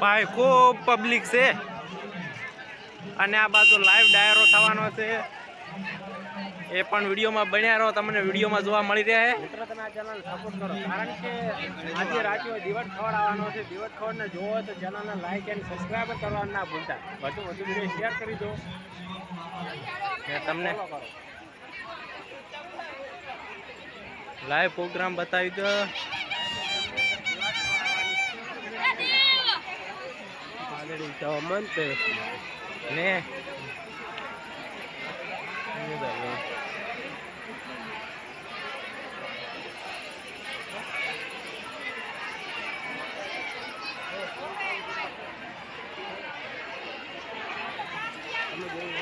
ભાઈ ખૂબ પબ્લિક છે. અને આ બાજુ લાઈવ ડાયરો થવાનો છે. એ પણ વિડીયોમાં બન્યા રહો તમને વિડીયોમાં જોવા મળી રહ્યા છે મિત્રો તમે આ ચેનલ સપોર્ટ કરો. કારણ કે આજે રાત્રે દિવસ ખવડ આવવાનો છે. દિવટ ખવડને જોવો તો ચેનલને લાઈક એન્ડ સબસ્ક્રાઈબ કરવાનું ના ભૂલતા. વધુ વધુ વીડિયો શેર કરી દો. તમને લાઈવ પ્રોગ્રામ બતાવી દો. પાલડી જવા મન તે ને ચેનલને લાઈક